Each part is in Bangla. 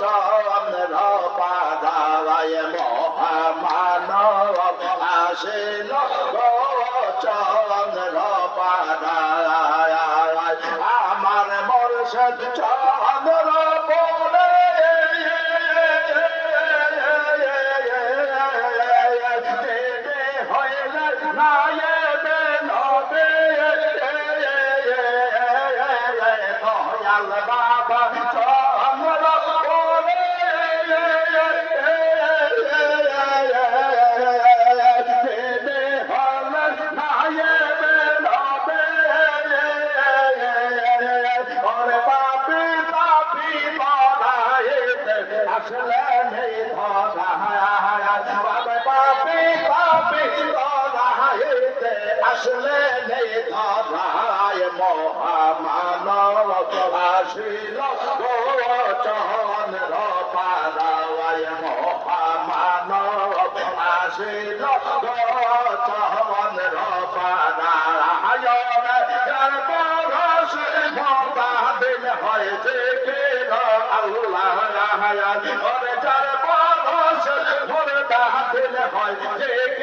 চন্দ্র পাদায় মহামানব আসিল গো চন্দ্র পাদায় আমার মর্ষদ চন্দ্র আসলে নেই ধরা জবাব পাপি পাপি ধরাইতে আসলে নেই ধরায় মহামানব আসিল গোচন রপারায় মহামানব আসিল গোচন রপারা। Vai, vai.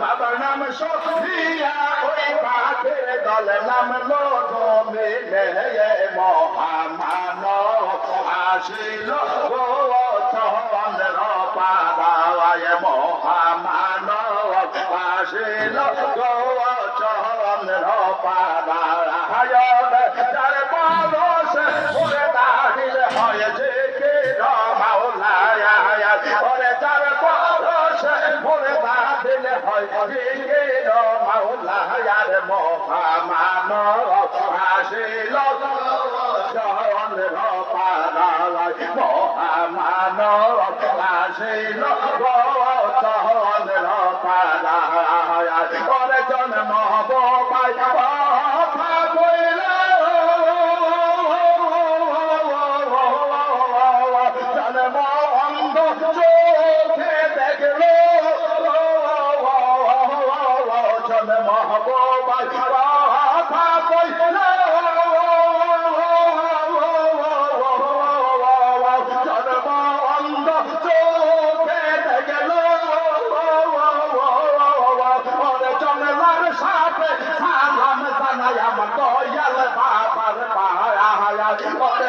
বাবার নাম সফিয়া ওই পাখের দলে নাম লোটো মিলে মহামান আসিল চন্দ্র পাদায় মহামান আসিল। চন্দ্র পাদায় মাওলায়ার মহামানো হাসিল মহামানো হাসিল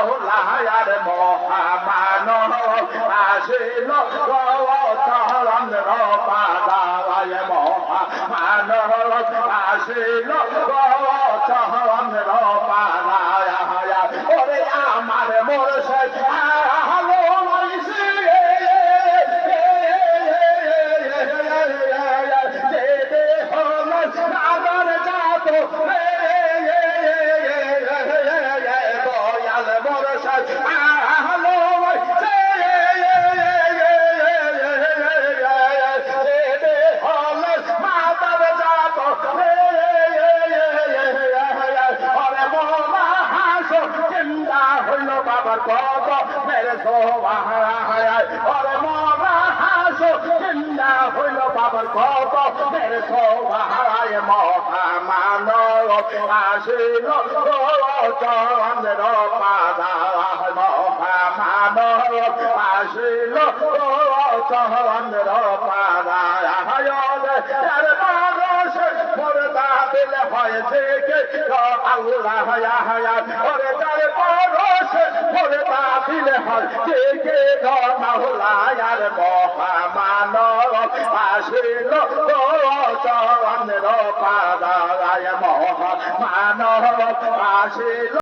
মাওলায়ার মহামানব আসিল চরণের পাদায় মহামানব আসিল চরণের পাদায় ওরে আমার মোর সোহায় ওরে মরা হাসো চিন্তা হইল বাবার কত মের সোহায় মহামান আসিল চন্দ্র পাদা মহামান আসিল চন্দ্র পাদা দিলে হয়েছে কে আল্লাহ ওরে তার পরশ পর্দা দিলে হয়েছে কে মাহুলায়ার মহামান আসিল চন্দ্র পাদায় মহামান আসিল